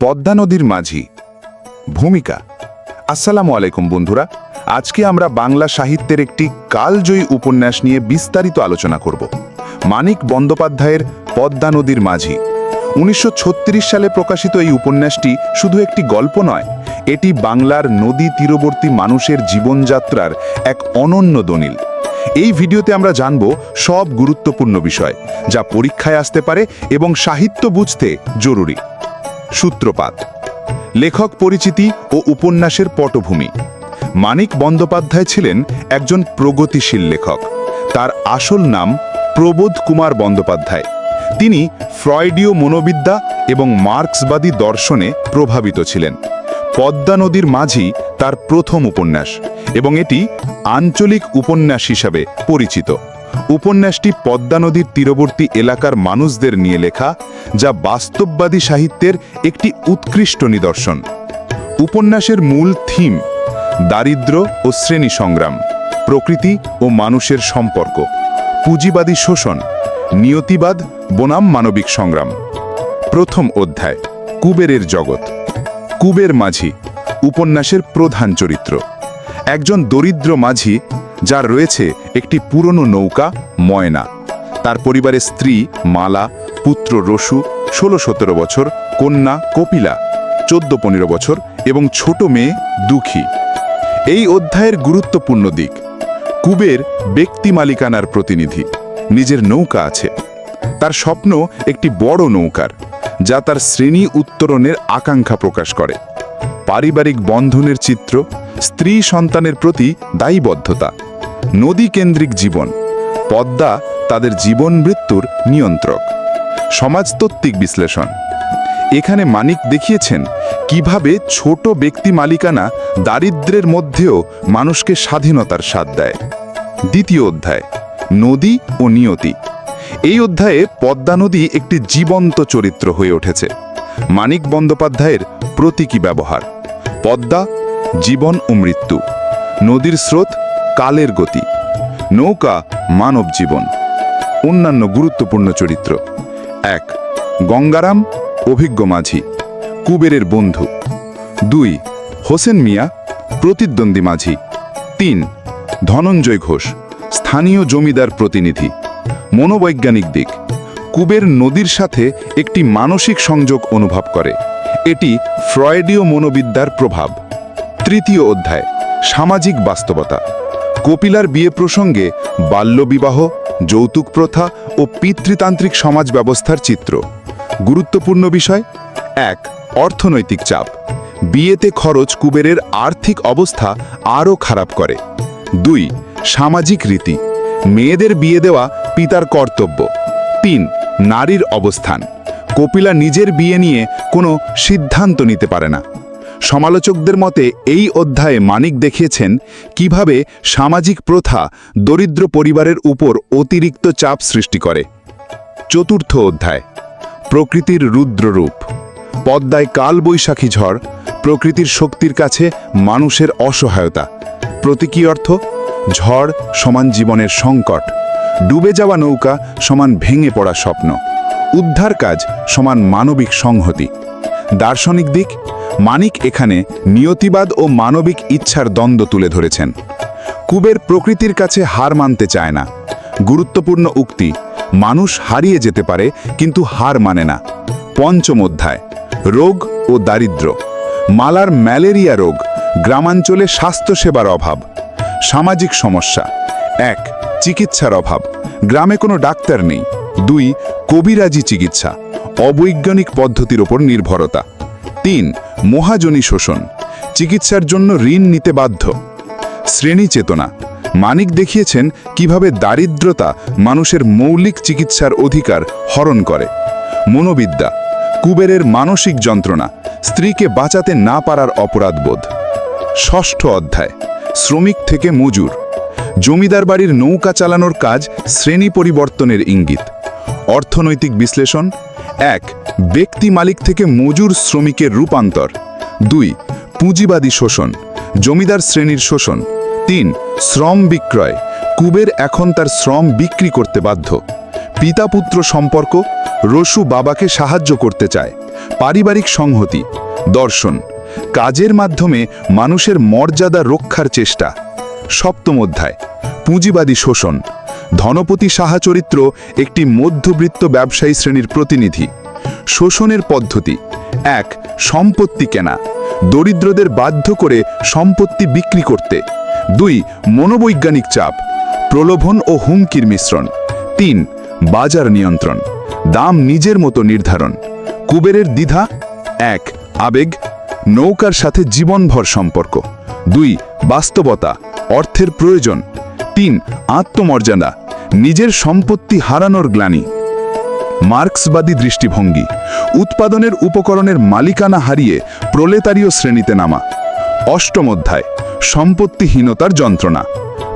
পদ্মা নদীর মাঝি। ভূমিকা। আসসালামু আলাইকুম, বন্ধুরা। আজকে আমরা বাংলা সাহিত্যের একটি কালজয়ী উপন্যাস নিয়ে বিস্তারিত আলোচনা করব। মানিক বন্দ্যোপাধ্যায়ের পদ্মা নদীর মাঝি। উনিশশো ছত্রিশ সালে প্রকাশিত এই উপন্যাসটি শুধু একটি গল্প নয়, এটি বাংলার নদী তীরবর্তী মানুষের জীবনযাত্রার এক অনন্য দলিল। এই ভিডিওতে আমরা জানব সব গুরুত্বপূর্ণ বিষয়, যা পরীক্ষায় আসতে পারে এবং সাহিত্য বুঝতে জরুরি। সূত্রপাত। লেখক পরিচিতি ও উপন্যাসের পটভূমি। মানিক বন্দ্যোপাধ্যায় ছিলেন একজন প্রগতিশীল লেখক। তার আসল নাম প্রবোধ কুমার বন্দ্যোপাধ্যায়। তিনি ফ্রয়েডীয় মনোবিদ্যা এবং মার্ক্সবাদী দর্শনে প্রভাবিত ছিলেন। পদ্মা নদীর মাঝি তার প্রথম উপন্যাস এবং এটি আঞ্চলিক উপন্যাস হিসাবে পরিচিত। উপন্যাসটি পদ্মা নদীর তীরবর্তী এলাকার মানুষদের নিয়ে লেখা, যা বাস্তববাদী সাহিত্যের একটি উৎকৃষ্ট নিদর্শন। উপন্যাসের মূল থিম, দারিদ্র ও শ্রেণি সংগ্রাম, প্রকৃতি ও মানুষের সম্পর্ক, পুঁজিবাদী শোষণ, নিয়তিবাদ, বনাম মানবিক সংগ্রাম। প্রথম অধ্যায়, কুবেরের জগৎ। কুবের মাঝি, উপন্যাসের প্রধান চরিত্র। একজন দরিদ্র মাঝি, যার রয়েছে একটি পুরনো নৌকা, ময়না। তার পরিবারের স্ত্রী, মালা, পুত্র রসু ষোলো সতেরো বছর, কন্যা, কপিলা চোদ্দ পনেরো বছর এবং ছোট মেয়ে, দুঃখী। এই অধ্যায়ের গুরুত্বপূর্ণ দিক, কুবের ব্যক্তি মালিকানার প্রতিনিধি। নিজের নৌকা আছে। তার স্বপ্ন একটি বড় নৌকার, যা তার শ্রেণি উত্তরণের আকাঙ্ক্ষা প্রকাশ করে। পারিবারিক বন্ধনের চিত্র স্ত্রী সন্তানের প্রতি দায়ীবদ্ধতা। নদী কেন্দ্রিক জীবন। পদ্মা তাদের জীবন মৃত্যুর নিয়ন্ত্রক। সমাজতত্ত্বিক বিশ্লেষণ। এখানে মানিক দেখিয়েছেন কীভাবে ছোট ব্যক্তি মালিকানা দারিদ্র্যের মধ্যেও মানুষকে স্বাধীনতার স্বাদ দেয়। দ্বিতীয় অধ্যায়, নদী ও নিয়তি। এই অধ্যায়ে পদ্মা নদী একটি জীবন্ত চরিত্র হয়ে উঠেছে। মানিক বন্দ্যোপাধ্যায়ের প্রতীকী ব্যবহার, পদ্মা জীবন ও মৃত্যু। নদীর স্রোত কালের গতি। নৌকা মানব জীবন। অন্যান্য গুরুত্বপূর্ণ চরিত্র। এক, গঙ্গারাম, অভিজ্ঞ মাঝি, কুবেরের বন্ধু। দুই, হোসেন মিয়া, প্রতিদ্বন্দ্বী মাঝি। তিন, ধনঞ্জয় ঘোষ, স্থানীয় জমিদার প্রতিনিধি। মনোবৈজ্ঞানিক দিক, কুবের নদীর সাথে একটি মানসিক সংযোগ অনুভব করে। এটি ফ্রয়েডীয় মনোবিদ্যার প্রভাব। তৃতীয় অধ্যায়, সামাজিক বাস্তবতা। কপিলার বিয়ে প্রসঙ্গে বাল্যবিবাহ, যৌতুক প্রথা ও পিতৃতান্ত্রিক সমাজ ব্যবস্থার চিত্র। গুরুত্বপূর্ণ বিষয়, এক, অর্থনৈতিক চাপ। বিয়েতে খরচ কুবেরের আর্থিক অবস্থা আরও খারাপ করে। দুই, সামাজিক রীতি। মেয়েদের বিয়ে দেওয়া পিতার কর্তব্য। তিন, নারীর অবস্থান। কপিলা নিজের বিয়ে নিয়ে কোনো সিদ্ধান্ত নিতে পারে না। সমালোচকদের মতে এই অধ্যায়ে মানিক দেখিয়েছেন কীভাবে সামাজিক প্রথা দরিদ্র পরিবারের উপর অতিরিক্ত চাপ সৃষ্টি করে। চতুর্থ অধ্যায়, প্রকৃতির রুদ্ররূপ। পদ্মায় কালবৈশাখী ঝড়, প্রকৃতির শক্তির কাছে মানুষের অসহায়তা। প্রতীকী অর্থ, ঝড় সমান জীবনের সংকট, ডুবে যাওয়া নৌকা সমান ভেঙে পড়া স্বপ্ন, উদ্ধার কাজ সমান মানবিক সংহতি। দার্শনিক দিক মানিক এখানে নিয়তিবাদ ও মানবিক ইচ্ছার দ্বন্দ্ব তুলে ধরেছেন। কুবের প্রকৃতির কাছে হার মানতে চায় না। গুরুত্বপূর্ণ উক্তি, মানুষ হারিয়ে যেতে পারে কিন্তু হার মানে না। পঞ্চম অধ্যায়, রোগ ও দারিদ্র। মালার ম্যালেরিয়া রোগ, গ্রামাঞ্চলে স্বাস্থ্যসেবার অভাব। সামাজিক সমস্যা। এক, চিকিৎসার অভাব। গ্রামে কোনো ডাক্তার নেই। দুই, কবিরাজি চিকিৎসা। অবৈজ্ঞানিক পদ্ধতির ওপর নির্ভরতা। তিন, মহাজনী শোষণ। চিকিৎসার জন্য ঋণ নিতে বাধ্য। শ্রেণি চেতনা। মানিক দেখিয়েছেন কীভাবে দারিদ্রতা মানুষের মৌলিক চিকিৎসার অধিকার হরণ করে। মনোবিদ্যা। কুবেরের মানসিক যন্ত্রণা, স্ত্রীকে বাঁচাতে না পারার অপরাধবোধ। ষষ্ঠ অধ্যায়, শ্রমিক থেকে মজুর। জমিদার বাড়ির নৌকা চালানোর কাজ শ্রেণি পরিবর্তনের ইঙ্গিত। অর্থনৈতিক বিশ্লেষণ এক, ব্যক্তি মালিক থেকে মজুর শ্রমিকের রূপান্তর। দুই, পুঁজিবাদী শোষণ, জমিদার শ্রেণির শোষণ। তিন, শ্রম বিক্রয়, কুবের এখন তার শ্রম বিক্রি করতে বাধ্য। পিতা পুত্র সম্পর্ক, রসু বাবাকে সাহায্য করতে চায়। পারিবারিক সংহতি, দর্শন, কাজের মাধ্যমে মানুষের মর্যাদা রক্ষার চেষ্টা। সপ্তম অধ্যায়, পুঁজিবাদী শোষণ। ধনপতি সাহা চরিত্র একটি মধ্যবৃত্ত ব্যবসায়ী শ্রেণির প্রতিনিধি। শোষণের পদ্ধতি। এক, সম্পত্তি কেনা। দরিদ্রদের বাধ্য করে সম্পত্তি বিক্রি করতে। দুই, মনোবৈজ্ঞানিক চাপ। প্রলোভন ও হুমকির মিশ্রণ। তিন, বাজার নিয়ন্ত্রণ। দাম নিজের মতো নির্ধারণ। কুবেরের দ্বিধা। এক, আবেগ। নৌকার সাথে জীবনভর সম্পর্ক। দুই, বাস্তবতা। অর্থের প্রয়োজন। তিন আত্মমর্যাদা, নিজের সম্পত্তি হারানোর গ্লানি। মার্ক্সবাদী দৃষ্টিভঙ্গি, উৎপাদনের উপকরণের মালিকানা হারিয়ে প্রলেতারীয় শ্রেণীতে নামা। অষ্টম অধ্যায়, সম্পত্তিহীনতার যন্ত্রণা।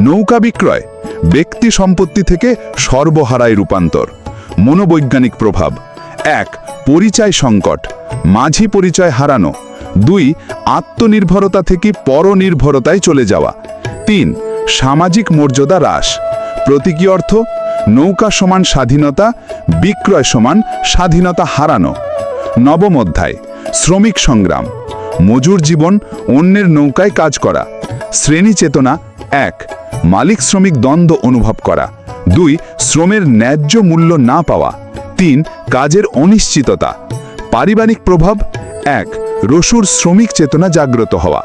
নৌকা বিক্রয়, ব্যক্তি সম্পত্তি থেকে সর্বহারায় রূপান্তর। মনোবৈজ্ঞানিক প্রভাব। এক, পরিচয় সংকট, মাঝি পরিচয় হারানো। দুই, আত্মনির্ভরতা থেকে পরনির্ভরতায় চলে যাওয়া। তিন সামাজিক মর্যাদা হ্রাস। প্রতীকী অর্থ, নৌকা সমান স্বাধীনতা, বিক্রয় সমান স্বাধীনতা হারানো। নবম অধ্যায়, শ্রমিক সংগ্রাম। মজুর জীবন, অন্যের নৌকায় কাজ করা। শ্রেণি চেতনা, এক। মালিক শ্রমিক দ্বন্দ্ব অনুভব করা। দুই, শ্রমের ন্যায্য মূল্য না পাওয়া। তিন, কাজের অনিশ্চিততা। পারিবারিক প্রভাব, এক। রসুর শ্রমিক চেতনা জাগ্রত হওয়া।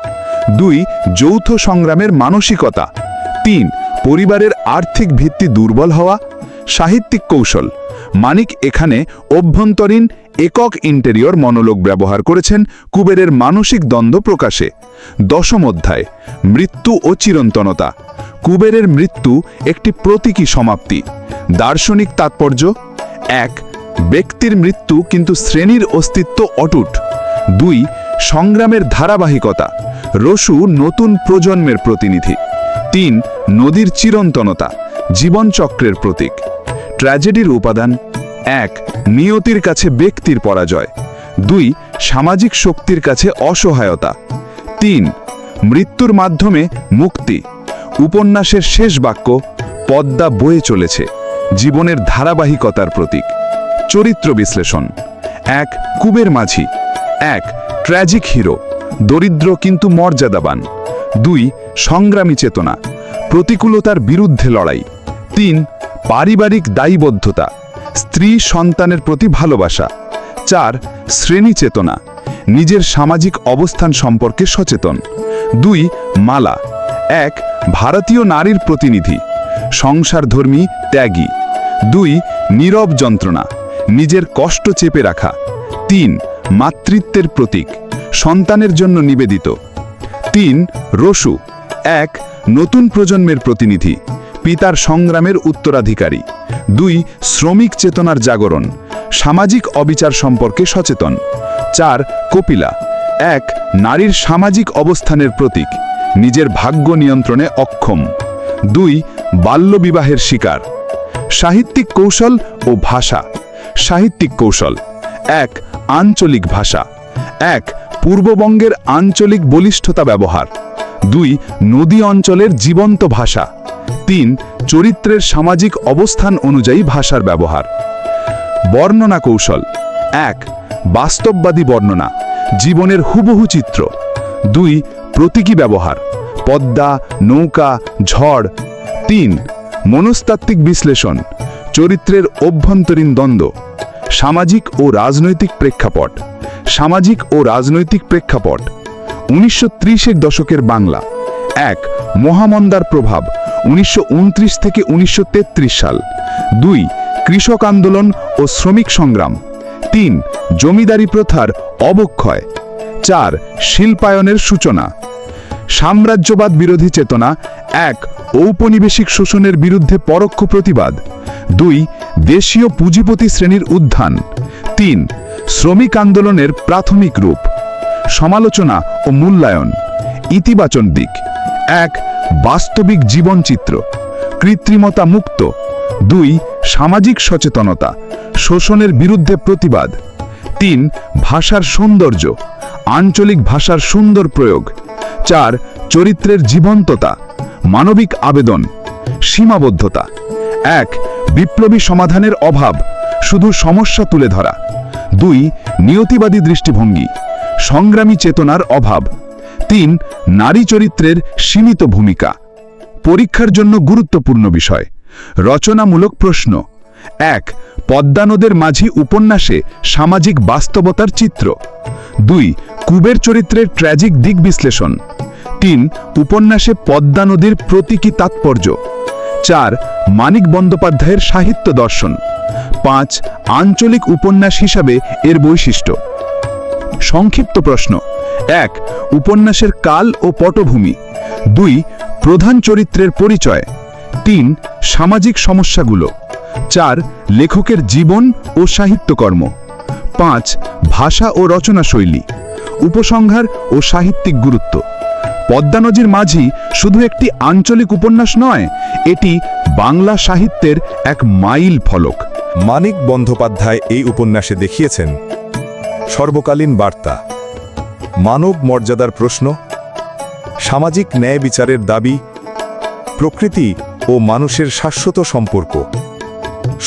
দুই, যৌথ সংগ্রামের মানসিকতা। তিন, পরিবারের আর্থিক ভিত্তি দুর্বল হওয়া, সাহিত্যিক কৌশল। মানিক এখানে অভ্যন্তরীণ একক ইন্টেরিয়র মনোলোগ ব্যবহার করেছেন কুবেরের মানসিক দ্বন্দ্ব প্রকাশে। দশম অধ্যায়, মৃত্যু ও চিরন্তনতা। কুবেরের মৃত্যু একটি প্রতীকী সমাপ্তি। দার্শনিক তাৎপর্য, এক, ব্যক্তির মৃত্যু কিন্তু শ্রেণির অস্তিত্ব অটুট। দুই, সংগ্রামের ধারাবাহিকতা। রসু নতুন প্রজন্মের প্রতিনিধি। তিন, নদীর চিরন্তনতা, জীবনচক্রের প্রতীক। ট্র্যাজেডির উপাদান, এক, নিয়তির কাছে ব্যক্তির পরাজয়। দুই, সামাজিক শক্তির কাছে অসহায়তা। তিন, মৃত্যুর মাধ্যমে মুক্তি। উপন্যাসের শেষ বাক্য, পদ্মা বয়ে চলেছে, জীবনের ধারাবাহিকতার প্রতীক। চরিত্র বিশ্লেষণ, এক, কুবের মাঝি। এক, ট্র্যাজিক হিরো। দরিদ্র কিন্তু মর্যাদাবান। দুই, সংগ্রামী চেতনা, প্রতিকূলতার বিরুদ্ধে লড়াই, তিন, পারিবারিক দায়বদ্ধতা, স্ত্রী সন্তানের প্রতি ভালোবাসা, চার, শ্রেণি চেতনা, নিজের সামাজিক অবস্থান সম্পর্কে সচেতন, দুই, মালা, এক, ভারতীয় নারীর প্রতিনিধি, সংসারধর্মী ত্যাগী, দুই, নীরব যন্ত্রণা, নিজের কষ্ট চেপে রাখা, তিন, মাতৃত্বের প্রতীক, সন্তানের জন্য নিবেদিত তিন, রসু। এক, নতুন প্রজন্মের প্রতিনিধি। পিতার সংগ্রামের উত্তরাধিকারী। দুই, শ্রমিক চেতনার জাগরণ। সামাজিক অবিচার সম্পর্কে সচেতন। চার, কপিলা। এক, নারীর সামাজিক অবস্থানের প্রতীক। নিজের ভাগ্য নিয়ন্ত্রণে অক্ষম। দুই, বাল্যবিবাহের শিকার। সাহিত্যিক কৌশল ও ভাষা। সাহিত্যিক কৌশল। এক, আঞ্চলিক ভাষা। এক পূর্ববঙ্গের আঞ্চলিক বলিষ্ঠতা ব্যবহার। দুই, নদী অঞ্চলের জীবন্ত ভাষা। তিন, চরিত্রের সামাজিক অবস্থান অনুযায়ী ভাষার ব্যবহার। বর্ণনা কৌশল। এক, বাস্তববাদী বর্ণনা। জীবনের হুবহু চিত্র। দুই, প্রতীকী ব্যবহার। পদ্মা, নৌকা, ঝড়। তিন, মনস্তাত্ত্বিক বিশ্লেষণ। চরিত্রের অভ্যন্তরীণ দ্বন্দ্ব। সামাজিক ও রাজনৈতিক প্রেক্ষাপট। সামাজিক ও রাজনৈতিক প্রেক্ষাপট। উনিশশো ত্রিশের দশকের বাংলা। এক, মহামন্দার প্রভাব, উনিশশো উনত্রিশ থেকে উনিশশো তেত্রিশ সাল। দুই, কৃষক আন্দোলন ও শ্রমিক সংগ্রাম। তিন, জমিদারি প্রথার অবক্ষয়। চার, শিল্পায়নের সূচনা। সাম্রাজ্যবাদ বিরোধী চেতনা। এক, ঔপনিবেশিক শোষণের বিরুদ্ধে পরোক্ষ প্রতিবাদ। দুই, দেশীয় পুঁজিপতি শ্রেণির উত্থান। তিন শ্রমিক আন্দোলনের প্রাথমিক রূপ, সমালোচনা ও মূল্যায়ন ইতিবাচন দিক। এক, বাস্তবিক জীবনচিত্র, কৃত্রিমতা মুক্ত। দুই, সামাজিক সচেতনতা, শোষণের বিরুদ্ধে প্রতিবাদ। তিন, ভাষার সৌন্দর্য, আঞ্চলিক ভাষার সুন্দর প্রয়োগ। চার, চরিত্রের জীবন্ততা, মানবিক আবেদন, সীমাবদ্ধতা। এক, বিপ্লবী সমাধানের অভাব, শুধু সমস্যা তুলে ধরা। দুই, নিয়তিবাদী দৃষ্টিভঙ্গি, সংগ্রামী চেতনার অভাব, তিন, নারী চরিত্রের সীমিত ভূমিকা, পরীক্ষার জন্য গুরুত্বপূর্ণ বিষয়, রচনামূলক প্রশ্ন, এক, পদ্মানদের মাঝি উপন্যাসে সামাজিক বাস্তবতার চিত্র, দুই, কুবের চরিত্রের ট্র্যাজিক দিক বিশ্লেষণ, তিন, উপন্যাসে পদ্মা নদীর প্রতীকী তাৎপর্য। চার, মানিক বন্দ্যোপাধ্যায়ের সাহিত্য দর্শন। পাঁচ, আঞ্চলিক উপন্যাস হিসাবে এর বৈশিষ্ট্য। সংক্ষিপ্ত প্রশ্ন। এক, উপন্যাসের কাল ও পটভূমি। দুই, প্রধান চরিত্রের পরিচয়। তিন, সামাজিক সমস্যাগুলো। চার, লেখকের জীবন ও সাহিত্যকর্ম। পাঁচ, ভাষা ও রচনা শৈলী উপসংহার ও সাহিত্যিক গুরুত্ব। পদ্মা নদীর মাঝি শুধু একটি আঞ্চলিক উপন্যাস নয়, এটি বাংলা সাহিত্যের এক মাইল ফলক। মানিক বন্দ্যোপাধ্যায় এই উপন্যাসে দেখিয়েছেন, সর্বকালীন বার্তা, মানব মর্যাদার প্রশ্ন, সামাজিক ন্যায় বিচারের দাবি, প্রকৃতি ও মানুষের শাশ্বত সম্পর্ক,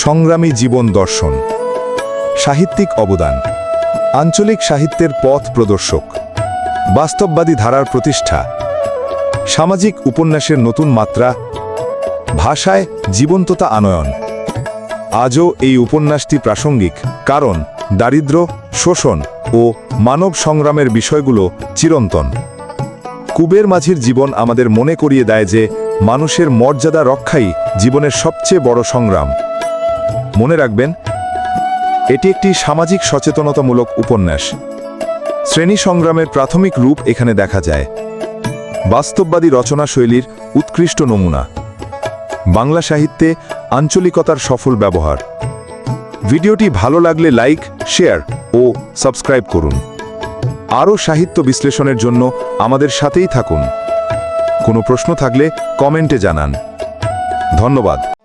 সংগ্রামী জীবন দর্শন, সাহিত্যিক অবদান, আঞ্চলিক সাহিত্যের পথ প্রদর্শক। বাস্তববাদী ধারার প্রতিষ্ঠা। সামাজিক উপন্যাসের নতুন মাত্রা, ভাষায় জীবন্ততা আনয়ন। আজও এই উপন্যাসটি প্রাসঙ্গিক, কারণ দারিদ্র্য শোষণ ও মানব সংগ্রামের বিষয়গুলো চিরন্তন। কুবের মাঝির জীবন আমাদের মনে করিয়ে দেয় যে, মানুষের মর্যাদা রক্ষাই জীবনের সবচেয়ে বড় সংগ্রাম। মনে রাখবেন, এটি একটি সামাজিক সচেতনতামূলক উপন্যাস। শ্রেণি সংগ্রামের প্রাথমিক রূপ এখানে দেখা যায়। বাস্তববাদী রচনা শৈলীর উৎকৃষ্ট নমুনা। বাংলা সাহিত্যে আঞ্চলিকতার সফল ব্যবহার। ভিডিওটি ভালো লাগলে লাইক, শেয়ার ও সাবস্ক্রাইব করুন। আরও সাহিত্য বিশ্লেষণের জন্য আমাদের সাথেই থাকুন। কোনো প্রশ্ন থাকলে কমেন্টে জানান। ধন্যবাদ।